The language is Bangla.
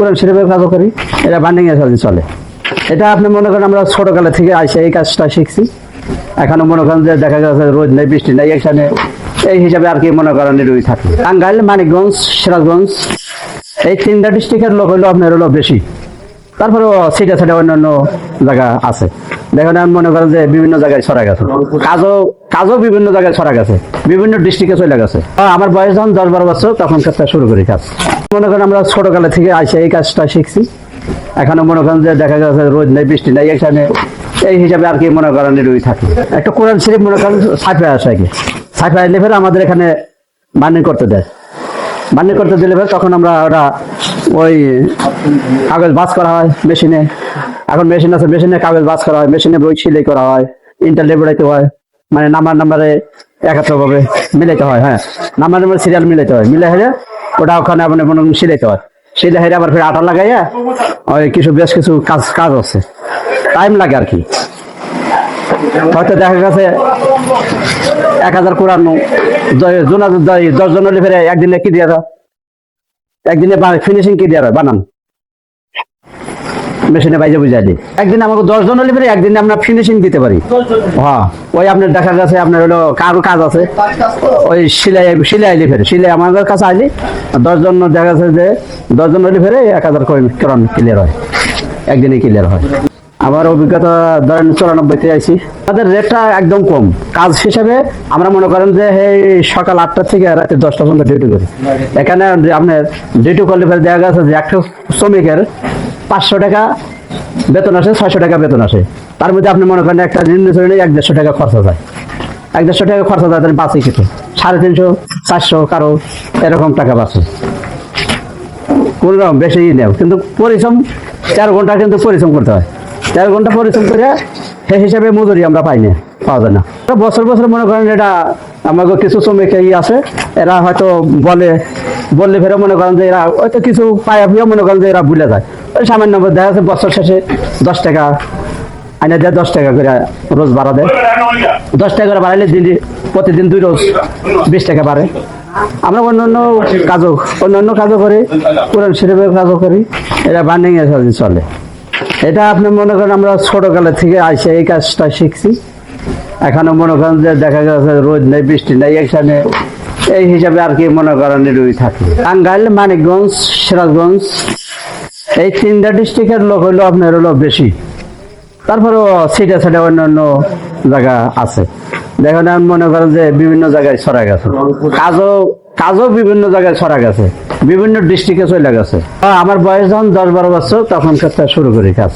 কোরআন শরীফের কাজও করি, এটা বান্ডিং এর কাজে চলে। এটা আপনি মনে করেন আমরা ছোটকালে থেকে আইসে এই কাজটা শিখছি। এখনও মনে করেন যে দেখা যাচ্ছে রোদ নেই, বৃষ্টি নেই, এখানে এই হিসাবে আর কি মনে করেন রুই থাকি টাঙ্গাইল, মানিকগঞ্জ, সিরাজগঞ্জ, এই তিনটা ডিস্ট্রিক্টের লোক হলো আপনার হলো বেশি। তারপরে সিটা সাইডে অন্যান্য জায়গা আছে। দেখেন, আমি মনে করেন যে বিভিন্ন জায়গায় ছড়া গেছে। কাজও কাজও বিভিন্ন জায়গায় ছড়া গেছে। বিভিন্ন ডিস্ট্রিক্টে চলে গেছে। আমার বয়স যখন দশ বারো বছর তখন কাজটা শুরু করি কাজ। মনে করেন আমরা ছোটকালে থেকে আইসে এই কাজটা শিখছি। এখনও মনে করেন যে দেখা যাচ্ছে রোদ নেই, বৃষ্টি নেই এখানে এই হিসাবে আর কি মনে করেন রুই থাকি। একটা কোরআন শরীফ মনে করেন সাইফে আসে আর কি। সাইফে আসলে ফের আমাদের এখানে বার্নিং করতে দেয়। বার্নিং করতে দিলে ফের তখন আমরা ওরা ওই কাগজ বাস করা হয় মেশিনে। এখন মেশিন আছে, মেশিনে কাগজ বাস করা হয়, মেশিনে বই সিলাই করা হয়, ইন্টার লেবুরাইতে হয় মানে নাম্বার নাম্বারে একাত্র ভাবে মিলাইতে হয় হ্যাঁ। নাম্বার নাম্বার সিরিয়াল মিলাইতে হয়। মিলে হেরে ওটা ওখানে আপনার মনে করেন সিলাইতে হয়। সিলে হেরে আবার ফের আটা লাগাইয়া ওই কিছু বেশ কিছু কাজ কাজ আছে। টাইম লাগে আর কি। হয়তো দেখা গেছে এক হাজার কোরআন দশ ফেরে একদিনে কি দিয়ে একদিনে ফিনিশিং কি দিয়ে বানান। মেশিনে বাইজে বুঝাই দিই। একদিন আমাকে দশ জন হলে একদিনে আমরা ফিনিশিং দিতে পারি। হ্যাঁ ওই আপনার দেখা গেছে আপনার হলো কারও কাজ আছে। ওই সিলাই সিলাই আইলি ফেরে, সিলাই আমাদের কাছে আইলি দশ জন দেখা গেছে যে দশ জন হলে ফেরে এক হাজার কোরআন ক্লিয়ার হয়। একদিনে ক্লিয়ার হয়। আমার অভিজ্ঞতা ধরেন চুরানব্বইতে আইছি। তাদের রেটটা একদম কম। কাজ হিসাবে আমরা মনে করেন যে এই সকাল আটটা থেকে রাতে দশটা পর্যন্ত ডিউটি করি। এখানে আপনার ডিউটি করলে ফের দেখা গেছে যে একটা শ্রমিকের পাঁচশো টাকা বেতন আসে, ছয়শো টাকা বেতন আসে। তার মধ্যে আপনি মনে করেন একটা নিম্ন শ্রেণি এক দেড়শো টাকা খরচা যায়। এক দেড়শো টাকা খরচা তাহলে বাঁচে কিছু। সাড়ে তিনশো, চারশো কারও এরকম টাকা বাঁচে কোন বেশি নেও, কিন্তু পরিশ্রম, চার ঘণ্টা কিন্তু পরিশ্রম করতে হয়। চার ঘণ্টা পরিশ্রম করে সে হিসাবে মজুরি আমরা পাই না, পাওয়া যায় না। বছর বছর মনে করেন এটা আমাকে কিছু শ্রমিক এই আছে, এরা হয়তো বলে, বললে ফেরে মনে করেন যে এরা হয়তো কিছু পায় আপনিও মনে করেন যে এরা ভুলে যায়। ওই সামান্য দেখা যাচ্ছে বছর শেষে দশ টাকা, আইনা দেয় দশ টাকা করে রোজ ভাড়া দেয়। দশ টাকা করে বাড়াইলে দিন প্রতিদিন দুই রোজ বিশ টাকা বাড়ে। আমরা অন্যান্য কাজও অন্যান্য কাজও করি, কোরআন শরীফের কাজও করি, এটা বার্নিং এর কাজে চলে। এটা আপনি মনে করেন আমরা ছোটকালে থেকে আইসে এই কাজটা শিখছি। এখনও মনে করেন যে দেখা গেছে রোদ নেই, বৃষ্টি নেই এখানে এই হিসাবে আর কি মনে করেন রুই থাকে। টাঙ্গাইল, মানিকগঞ্জ, সিরাজগঞ্জ, এই তিনটা ডিস্ট্রিক্টের লোক হইল আপনার হলো বেশি। তারপরেও সেটা সেটা অন্যান্য জায়গা আছে। দেখেন, আমি মনে করেন যে বিভিন্ন জায়গায় ছড়া গেছে। কাজও কাজও বিভিন্ন জায়গায় ছড়া গেছে। বিভিন্ন ডিস্ট্রিক্টে চলে গেছে। আমার বয়স যখন দশ বারো বছর, তখন কাজটা শুরু করি কাজ।